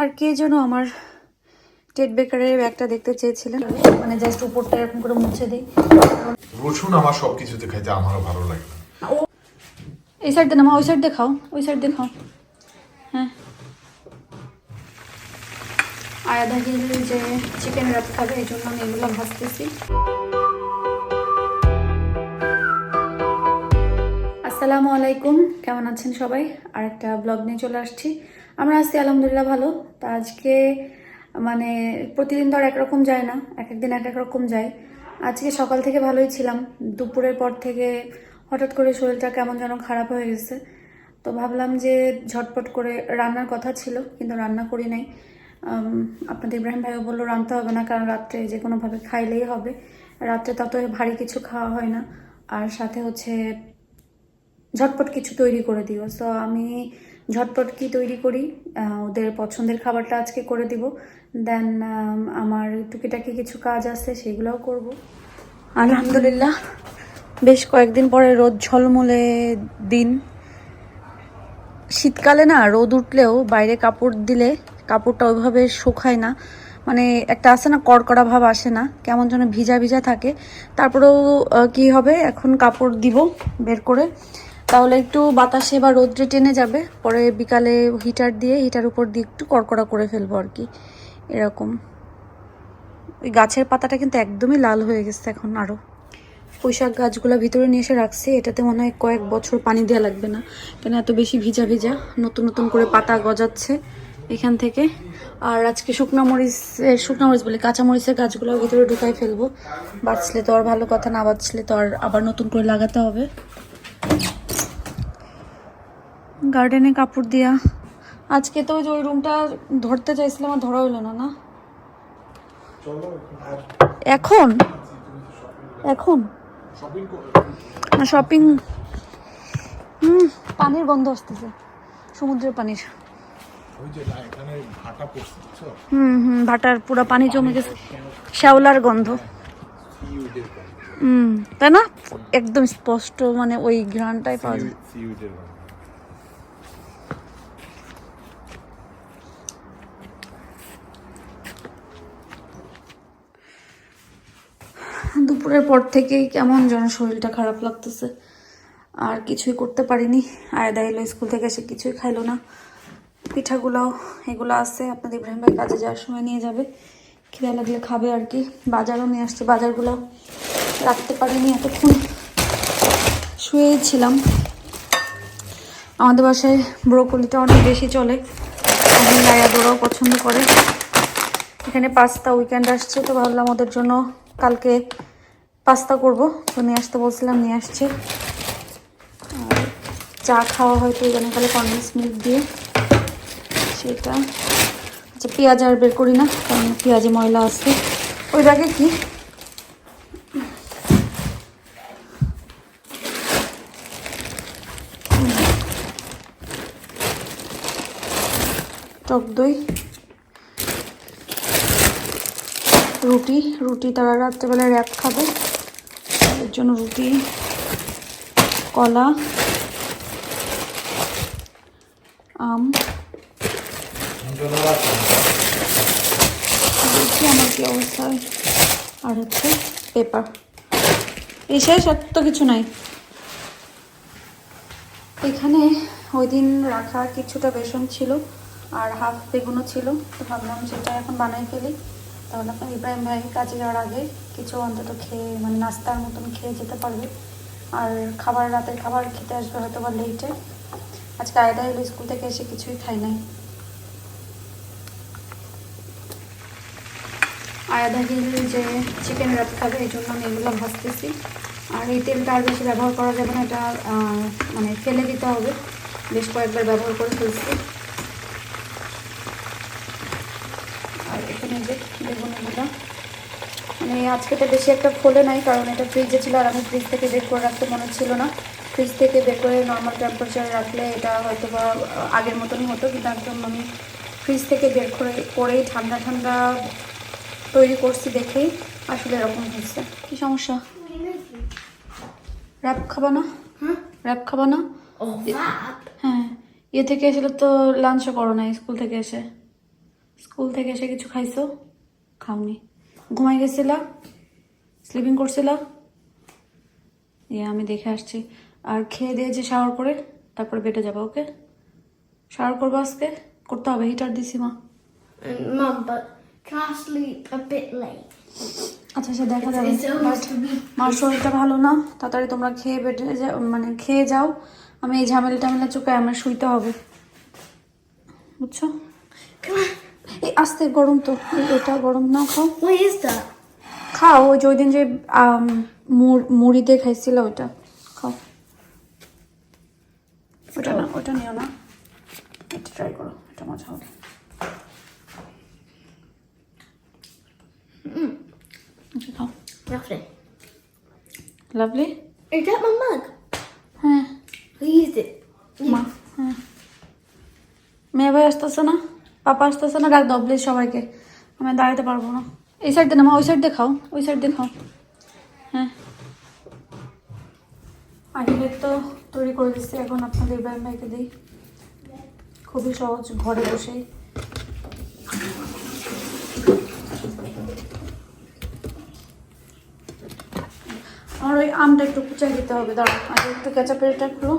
আর কে যেন আমার টেট বেকারের ব্যাগটা দেখতে চেয়েছিলেন। মানে জাস্ট উপরটা এরকম করে মুছে দিই। রসুন আমার সবকিছুতে খাইতে আমারও ভালো লাগে। এই সাইড দিয়ে আমার ওই সাইড দেখাও ওই সাইড দেখাও হ্যাঁ। আয়াদা হিল যে চিকেন র্যাপ খাবে এই জন্য আমি এগুলো ভাজতেছি। আসসালামু আলাইকুম কেমন আছেন সবাই? আর একটা ব্লগ নিয়ে চলে আসছি। আমরা আছি, আলহামদুলিল্লাহ ভালো। তা আজকে মানে প্রতিদিন তো আর একরকম যায় না এক একদিন এক এক রকম যায়। আজকে সকাল থেকে ভালোই ছিলাম, দুপুরের পর থেকে হঠাৎ করে শরীরটা কেমন যেন খারাপ হয়ে গেছে। তো ভাবলাম যে ঝটপট করে রান্নার কথা ছিল, কিন্তু রান্না করি নাই। আপনাদের ইব্রাহিম ভাইও বলল রাঁধতে হবে না, কারণ রাত্রে যে কোনোভাবে খাইলেই হবে। রাত্রে তত ভারী কিছু খাওয়া হয় না। আর সাথে হচ্ছে ঝটপট কিছু তৈরি করে দিও। সো আমি ঝটপট কি তৈরি করি ওদের পছন্দের খাবারটা আজকে করে দিব। দেন আমার টুকিটাকি কিছু কাজ আছে, সেগুলোও করব। আলহামদুলিল্লাহ, বেশ কয়েকদিন পরে রোদ ঝলমলে দিন। শীতকালে না, রোদ উঠলেও বাইরে কাপড় দিলে কাপড়টা ওইভাবে শুকায় না। মানে একটা আসে না, কড়কড়া ভাব আসে না, কেমন যেন ভিজা ভিজা থাকে। তারপরেও কি হবে, এখন কাপড় দিব বের করে। তাহলে একটু বাতাসে বা রোদ্রে টেনে যাবে। পরে বিকালে হিটার দিয়ে হিটার উপর দিয়ে একটু কড়কড়া করে ফেলব আর কি। এরকম। ওই গাছের পাতাটা কিন্তু একদমই লাল হয়ে গেছে এখন আরও পুঁইশাক গাছগুলো ভিতরে নিয়ে এসে রাখছি। এটাতে মনে হয় কয়েক বছর পানি দেওয়া লাগবে না। কেন এত বেশি ভিজা ভিজা। নতুন নতুন করে পাতা গজাচ্ছে এখান থেকে। আর আজকে শুকনো মরিচ শুকনো মরিচ বলে, কাঁচা মরিচের গাছগুলো ভিতরে ঢুকাই ফেলব। বাঁচলে তো আর ভালো কথা, না বাঁচলে তো আর আবার নতুন করে লাগাতে হবে। গার্ডেনে কাপড় দিয়া আজকে তো ওই রুমটা ধরতে চাইছিলাম আর ধরা হইল না না এখন এখন না শপিং হুম পানির গন্ধ আসতেছে সমুদ্রের পানির হুম হুম ভাটার পুরো পানি জমে গেছে শ্যাওলার গন্ধ হুম তাই না একদম স্পষ্ট মানে ওই ঘ্রাণটাই পাওয়া যায় দুপুরের পর থেকেই কেমন যেন শরীরটা খারাপ লাগতেছে। আর কিছুই করতে পারিনি। আয়দা এলো স্কুল থেকে এসে কিছুই খাইলো না। পিঠাগুলো এগুলো আছে। আপনাদের ইব্রাহিম ভাই কাজে যাওয়ার সময় নিয়ে যাবে। খিদে লাগলে খাবে আর কি। বাজারও নিয়ে আসছে। বাজারগুলো রাখতে পারিনি এতক্ষণ। শুয়েই ছিলাম। আমাদের বাসায় ব্রোকলিটা অনেক বেশি চলে। এখন লায়াদোরাও পছন্দ করে। এখানে পাস্তা উইকেন্ড আসছে, তো ভাবলাম ওদের জন্য কালকে পাস্তা করব। তো নিয়ে আসতে বলছিলাম, নিয়ে আসছে। চা খাওয়া হয়তো তাহলে কন্ডেন্স মিল্ক দিয়ে। সেটা আচ্ছা পেঁয়াজ আর বের করি না, কারণ পেঁয়াজে ময়লা আছে। ওই ব্যাগে কি? টক দই। রুটি রুটি তারা রাত্রেবেলায় র্যাপ খাবে। জন্য রুটি, কলা, আম। আমার কি অবস্থা? আর হচ্ছে পেপার। এই শেষ তো কিছু নাই। এখানে ওই দিন রাখা কিছুটা বেসন ছিল, আর হাফ বেগুনও ছিল, তো ভাবলাম সেটা এখন বানাই ফেলি। তাহলে আপনার ইব্রাহিম ভাই কাজে যাওয়ার আগে কিছু অন্তত খেয়ে মানে নাস্তার মতন খেয়ে যেতে পারবে। আর খাবার, রাতের খাবার খেতে আসবে হয়তো বা লেটে আজকে আয়দা এলো স্কুল থেকে এসে কিছুই খাই নাই। আয়াদা হিল যে চিকেন র্যাপ খাবে, এই জন্য আমি এগুলো ভাজতেছি। আর এই তেলটা আর বেশি ব্যবহার করা যাবে না, এটা মানে ফেলে দিতে হবে। বেশ কয়েকবার ব্যবহার করে ফেলছি আর এখানে যে বেগুনগুলো মানে আজকে আজকেটা বেশি একটা ফোলে নাই কারণ এটা ফ্রিজে ছিল আর আমি ফ্রিজ থেকে বের করে রাখতে মনে ছিল না। ফ্রিজ থেকে বের করে নর্মাল টেম্পারেচারে রাখলে এটা হয়তো বা আগের মতনই হতো কিন্তু একদম আমি ফ্রিজ থেকে বের করে করেই ঠান্ডা ঠান্ডা তৈরি করছি দেখেই আসলে এরকম হয়েছে। কি সমস্যা? র্যাপ খাবা না? হ্যাঁ। র্যাপ খাবা না? হ্যাঁ। ইয়ে থেকে এসে তো লাঞ্চও করো না স্কুল থেকে এসে। স্কুল থেকে এসে কিছু খাইছো? খাওনি। ঘুমাই গেছিলা? স্লিপিং করছিলা? ইয়ে আমি দেখে আসছি। আর খেয়ে দিয়ে যে শাওয়ার করে তারপরে বেটে যাব ওকে শাওয়ার করব আজকে? করতে হবে হিটার দিছি মা? আচ্ছা সে দেখা যাবে. মার শরীরটা ভালো না তাড়াতাড়ি তোমরা খেয়ে বেটে যাও মানে খেয়ে যাও। আমি এই ঝামেলা টামেলা চোখে আমার শুইতে হবে। বুঝছ. এই আস্তে গরম তো এটা গরম না খাও? খাও ওই যে ওই দিন যে মুড়ি দিয়ে খাইছিল ওইটা খাও। ওটা না ওটা নিও না। এটা ট্রাই করো এটা মজা হবে। আচ্ছা, খাও. Lovely my mug? হ্যাঁ। Who used it? মা মেয়ে ভাই আসতেছে না? পাপা আসতেছে না, ডাক দাও প্লিজ সবাইকে। আমি দাঁড়াতে পারব না। এই সাইড দিয়ে না মা ওই সাইড দেখাও, ওই সাইড দেখাও। হ্যাঁ। আগে তো তৈরি করে দিচ্ছি এখন আপনাদের ইব্রাহিম ভাইকে দিই। খুবই সহজ, ঘরে বসেই আমার ওই আমটা একটু কুচাই দিতে হবে দাঁড়া আগে একটু কেঁচা এটা খুলো।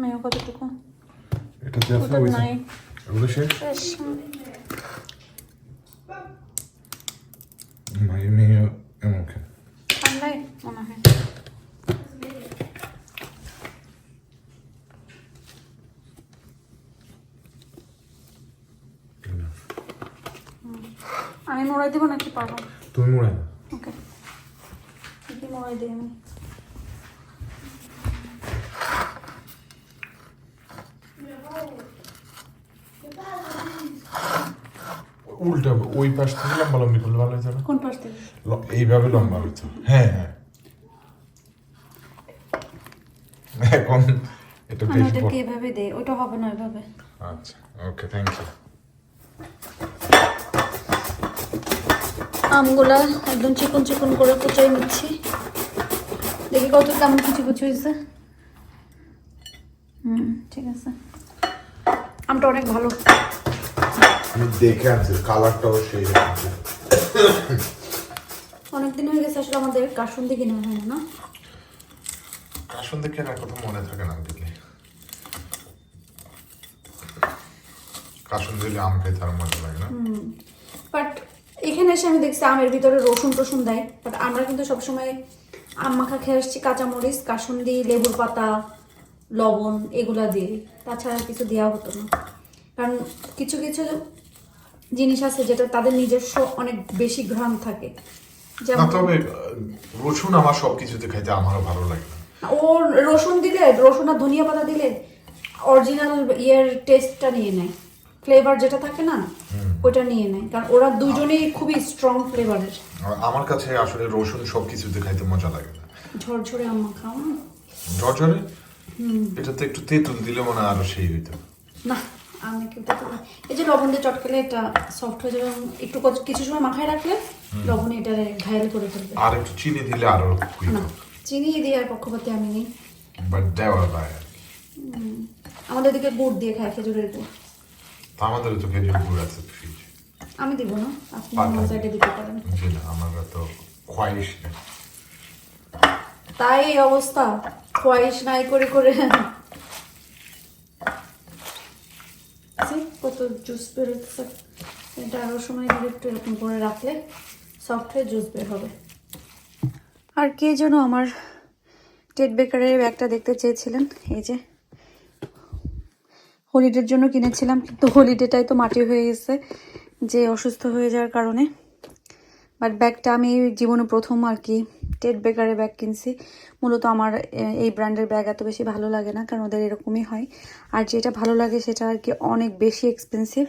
মেয়ে কতটুকু এটা ওটা ওই নাই ওগুলো শেষ মাই মেয়ে এমন খেয়ে ঠান্ডায় মনে হয় আমি মোড়াই দেবো নাকি পারব তুমি মোড়াই ওকে মোড়াই দিই আমি উল্টা ওই পাশ থেকে লম্বা লম্বি করলে ভালো হতো না? কোন পাশ থেকে? এইভাবে লম্বা হতো হ্যাঁ হ্যাঁ। এখন এটা বেশ বড়। ওটাকে এভাবে দিই ওটা হবে না এভাবে আচ্ছা ওকে থ্যাংক ইউ আমগুলা একদম চিকন চিকন করে কুচাই নিচ্ছি। দেখি কত কেমন কুচি কুচি হয়েছে হুম ঠিক আছে। আমটা অনেক ভালো। আমি দেখে আনছি কালারটাও সেই অনেকদিন হয়ে গেছে আসলে আমাদের কাসুন্দি কিনা হয় না কথা মনে থাকে না দিলে আম মজা লাগে না। বাট এখানে এসে আমি দেখছি আমের ভিতরে রসুন টসুন দেয় বাট আমরা কিন্তু সবসময় আম মাখা খেয়ে আসছি কাঁচামরিচ কাসুন্দি লেবুর পাতা লবণ এগুলা দিয়ে। তাছাড়া কিছু দেওয়া হতো না। কারণ কিছু কিছু জিনিস আছে যেটা তাদের নিজস্ব অনেক বেশি ঘ্রাণ থাকে। যেমন তবে রসুন আমার সব কিছুতে খাইতে আমারও ভালো লাগে না। ও রসুন দিলে রসুন আর ধনিয়া পাতা দিলে অরিজিনাল ইয়ের টেস্টটা নিয়ে নেয়। ফ্লেভার যেটা থাকে না ওটা নিয়ে নেয়। কারণ ওরা দুজনেই খুবই স্ট্রং ফ্লেভারের আমার কাছে আসলে রসুন সব কিছুতে খাইতে মজা লাগে না। ঝরঝরে আম্মা খাও না? ঝরঝরে? এটাতে একটু তেঁতুল দিলে মনে হয় আরও সেই হইতো। না আমি। এই যে লবণ দিয়ে চটকেলে এটা সফট হয়ে যাবে একটু কিছু সময় মাখায় রাখলে লবণ এটা ঘায়ল করে ফেলবে। আর একটু চিনি দিলে আরও না চিনি দিয়ে আর পক্ষপাতে আমি নেই। বাট দেওয়া যায় আমাদের দিকে গুড় দিয়ে খায় খেজুরের গুড়। আমাদের তো খেজুর গুড় আছে আমি দিব না আপনি। আমার সাইডে দিতে পারেন। জি না আমার তো খোয়াইশ তাই এই অবস্থা খোয়াইশ নাই করে করে See, কত জুস বেরোচ্ছে এটা আরও সময় ধরে একটু এরকম করে রাখলে সফট হয়ে জুস বের হবে। আর কে যেন আমার টেট বেকারের ব্যাগটা দেখতে চেয়েছিলেন, এই যে। হলিডের জন্য কিনেছিলাম, কিন্তু হলিডেটাই তো মাটি হয়ে গেছে, যে অসুস্থ হয়ে যাওয়ার কারণে। বাট ব্যাগটা আমি জীবনে প্রথম আর কি টেট বেকারের ব্যাগ কিনছি। মূলত আমার এই ব্র্যান্ডের ব্যাগ এত বেশি ভালো লাগে না, কারণ ওদের এরকমই হয়। আর যেটা ভালো লাগে সেটা আর কি অনেক বেশি এক্সপেন্সিভ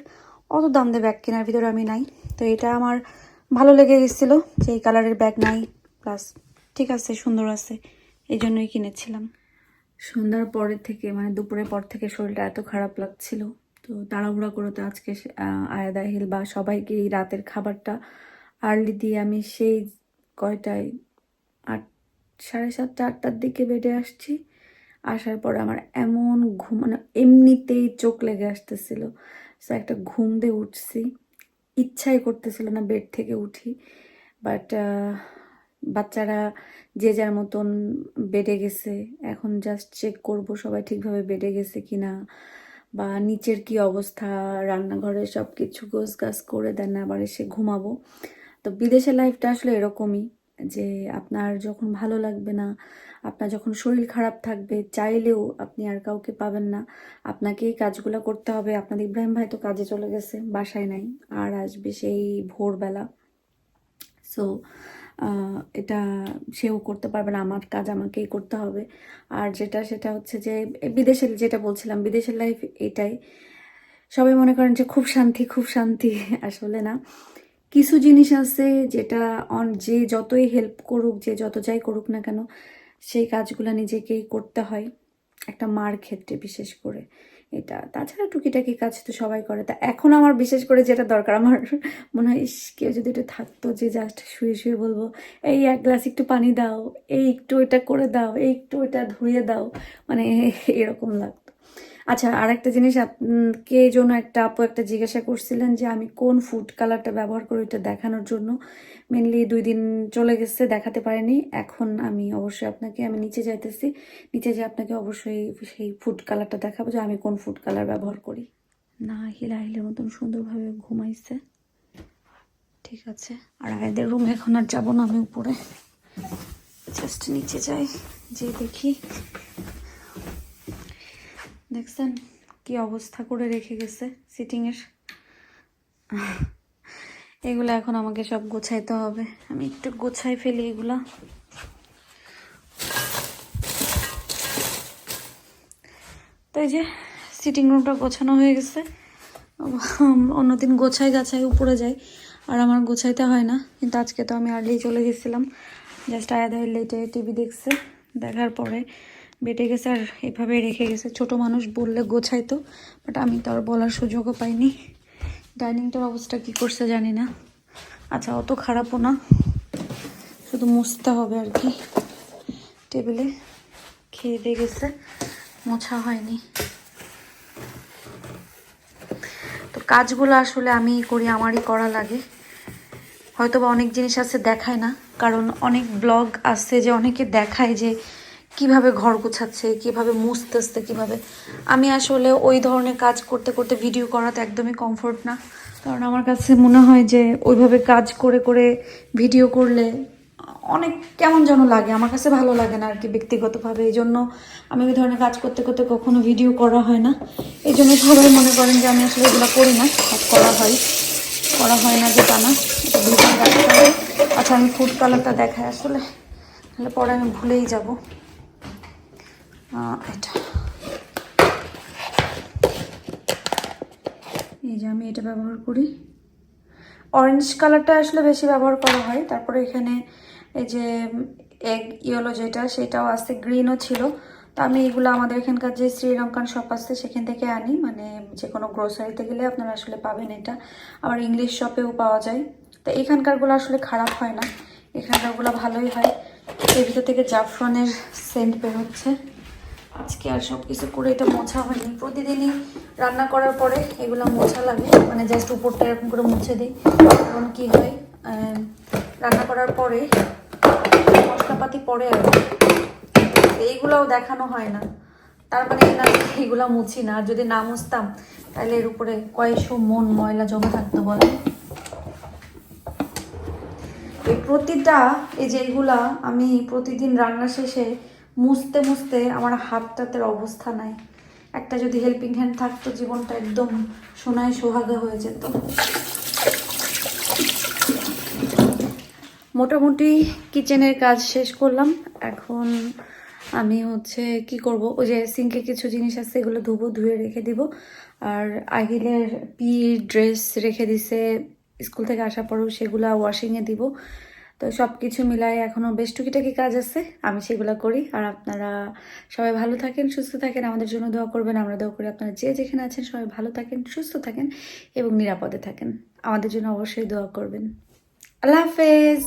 অত দাম দিয়ে ব্যাগ কেনার ভিতরে আমি নাই। তো এটা আমার ভালো লেগে গেছিল যে এই কালারের ব্যাগ নাই প্লাস ঠিক আছে, সুন্দর আছে, এই জন্যই কিনেছিলাম। সন্ধ্যার পরের থেকে মানে দুপুরের পর থেকে শরীরটা এত খারাপ লাগছিল। তো তাড়াহুড়া করে তো আজকে আয়াদা হিল বা সবাইকে এই রাতের খাবারটা আর্লি দিয়ে আমি সেই কয়টায় আট, সাড়ে সাতটা, আটটার দিকে বেডে আসছি। আসার পরে আমার এমন ঘুম মানে এমনিতেই চোখ লেগে আসতেছিল। সো একটা ঘুম দিয়ে উঠছি। ইচ্ছাই করতেছিল না বেড থেকে উঠি। বাট বাচ্চারা যে যার মতন বেডে গেছে, এখন জাস্ট চেক করব সবাই ঠিকভাবে বেডে গেছে কি না বা নিচের কি অবস্থা, রান্নাঘরে সব কিছু গোছ গাছ করে দেন, আবার এসে ঘুমাবো। তো বিদেশের লাইফটা আসলে এরকমই যে আপনার যখন ভালো লাগবে না, আপনার যখন শরীর খারাপ থাকবে, চাইলেও আপনি আর কাউকে পাবেন না। আপনাকে এই কাজগুলো করতে হবে। আপনাদের ইব্রাহিম ভাই তো কাজে চলে গেছে, বাসায় নাই, আর আসবে সেই ভোরবেলা। সো এটা সেও করতে পারবে না, আমার কাজ আমাকেই করতে হবে। আর যেটা, সেটা হচ্ছে যে বিদেশের, যেটা বলছিলাম, বিদেশের লাইফ এটাই। সবাই মনে করেন যে খুব শান্তি খুব শান্তি, আসলে না। কিছু জিনিস আছে যেটা অন যে যতই হেল্প করুক, যে যত যাই করুক না কেন, সেই কাজগুলো নিজেকেই করতে হয়। একটা মার ক্ষেত্রে বিশেষ করে। এটা, তাছাড়া টুকিটাকি কাজ তো সবাই করে। তা এখন আমার বিশেষ করে যেটা দরকার, আমার মনে হয় কেউ যদি একটু থাকতো যে জাস্ট শুয়ে শুয়ে বলব, এই এক গ্লাস একটু পানি দাও, এই একটু এটা করে দাও, এই একটু এটা ধুয়ে দাও। মানে এরকম লাগতো। আচ্ছা আর একটা জিনিস কে জন্য একটা আপু একটা জিজ্ঞাসা করছিলেন যে আমি কোন ফুড কালারটা ব্যবহার করি ওইটা দেখানোর জন্য। মেনলি দুই দিন চলে গেছে, দেখাতে পারিনি। এখন আমি অবশ্যই আপনাকে, আমি নিচে যাইতেছি। নিচে যে আপনাকে অবশ্যই সেই ফুড কালারটা দেখাবো যে আমি কোন ফুড কালার ব্যবহার করি। না, হিলা হিলের মতন সুন্দরভাবে ঘুমাইছে। ঠিক আছে, আর আয়েদের রুম এখন আর যাব না আমি উপরে। জাস্ট নিচে যাই যে দেখি। দেখছেন কি অবস্থা করে রেখে গেছে সিটিংয়ের এগুলো এখন আমাকে সব গোছাইতে হবে। আমি একটু গোছাই ফেলি এগুলা। তো এই যে সিটিং রুমটা গোছানো হয়ে গেছে। অন্যদিন গোছাই গাছাই উপরে যাই। আর আমার গোছাইতে হয় না। কিন্তু আজকে তো আমি আর্লি চলে গেছিলাম। জাস্ট আয়াদ আয়াদা লেটে টিভি দেখছে। দেখার পরে বেটে গেছে আর এভাবে রেখে গেছে। ছোট মানুষ বললে গোছাইতো বাট আমি তো আর বলার সুযোগও পাইনি। ডাইনিংটার অবস্থা কি করছে জানি না। আচ্ছা অত খারাপও না। শুধু মুছতে হবে আর কি। টেবিলে খেয়ে দিয়ে গেছে, মোছা হয়নি। তো কাজগুলো আসলে আমি করি, আমারই করা লাগে। হয়তো বা অনেক জিনিস আছে দেখায় না, কারণ অনেক ব্লগ আছে যে অনেকে দেখায় যে কীভাবে ঘর গোছাচ্ছে, কীভাবে মুছতেছে, কীভাবে। আমি আসলে ওই ধরনের কাজ করতে করতে ভিডিও করাতে একদমই কমফোর্ট না। কারণ আমার কাছে মনে হয় যে ওইভাবে কাজ করে করে ভিডিও করলে অনেক কেমন যেন লাগে। আমার কাছে ভালো লাগে না আর কি ব্যক্তিগতভাবে। এই জন্য আমি ওই ধরনের কাজ করতে করতে কখনো ভিডিও করা হয় না। এই জন্য সবাই মনে করেন যে আমি আসলে এগুলো করি না। কাজ করা হয়। করা হয় না যে তা না। আচ্ছা আমি ফুড কালারটা দেখাই আসলে। তাহলে পরে আমি ভুলেই যাব। এটা। এই যে আমি এটা ব্যবহার করি। অরেঞ্জ কালারটা আসলে বেশি ব্যবহার করা হয়। তারপরে এখানে এই যে এগ ইয়েলো যেটা, সেটাও আছে গ্রিনও ছিল। তো আমি এগুলো আমাদের এখানকার যে শ্রীলঙ্কান শপ আছে, সেখান থেকে আনি। মানে যে কোনো গ্রোসারিতে গেলে আপনারা আসলে পাবেন এটা। আবার ইংলিশ শপেও পাওয়া যায়। তো এখানকারগুলো আসলে খারাপ হয় না। এখানকারগুলো ভালোই হয়। এর ভিতর থেকে জাফরানের সেন্ট বের হচ্ছে। আজকে আর সব কিছু করে এটা মোছা হয়নি। প্রতিদিনই রান্না করার পরে এগুলো মোছা লাগে। মানে জাস্ট উপরটা এরকম করে মুছে দিই। কারণ কি হয় রান্না করার পরে মশলাপাতি পরে আর এইগুলোও দেখানো হয় না। তার মানে না যে এগুলো মুছি না। আর যদি না মুছতাম, তাহলে এর উপরে কয়েকশো মন ময়লা জমা থাকতো বলে এই প্রতিটা, এই যে এইগুলা আমি প্রতিদিন রান্না শেষে মুছতে মুছতে আমার হাতটাতের অবস্থা নাই। একটা যদি হেল্পিং হ্যান্ড থাকতো, জীবনটা একদম সোনায় সোহাগা হয়ে যেত। মোটামুটি কিচেনের কাজ শেষ করলাম। এখন আমি হচ্ছে কি করব? ওই যে সিঙ্কে কিছু জিনিস আছে, এগুলো ধুবো, ধুয়ে রেখে দিব। আর আহিলের পি ড্রেস রেখে দিছে, স্কুল থেকে আসার পরেও সেগুলো ওয়াশিংয়ে দিব। তো সব কিছু মিলাই এখনও বেশ টুকিটাকি কাজ আছে। আমি সেগুলো করি। আর আপনারা সবাই ভালো থাকেন, সুস্থ থাকেন। আমাদের জন্য দোয়া করবেন। আমরা দোয়া করি আপনারা যে যেখানে আছেন, সবাই ভালো থাকেন, সুস্থ থাকেন এবং নিরাপদে থাকেন। আমাদের জন্য অবশ্যই দোয়া করবেন। আল্লাহ হাফেজ।